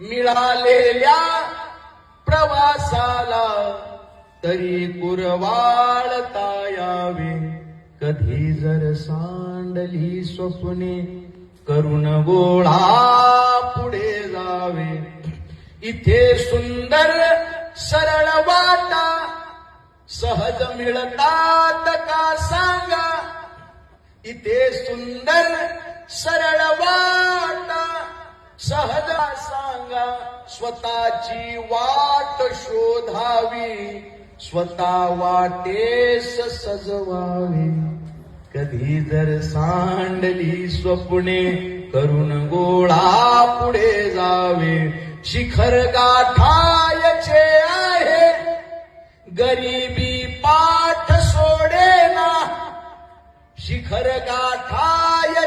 मिळालेल्या प्रवासाला तरी कुरवाळता यावे कधी जर सांडली स्वप्ने करुण गोळा पुढे जावे. इथे सुंदर सरळ वाटा सहज मिळतात का सांगा. इथे सुंदर सरळ वाटा सहज स्वतःची वाट शोधावी स्वतः वाटेस सजवावी. कधी जर सांडली स्वप्ने करून गोळा पुढे जावे. शिखर गाठायचे आहे गरिबी पाठ सोडेना. शिखर गाठाय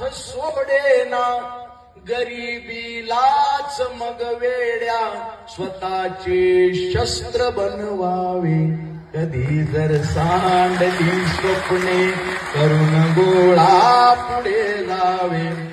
पाठ सोडेना गरिबीलाच मग वेड्या. स्वतःचे शस्त्र बनवावे. कधी जर सांडली स्वप्ने करून गोळा पुढे जावे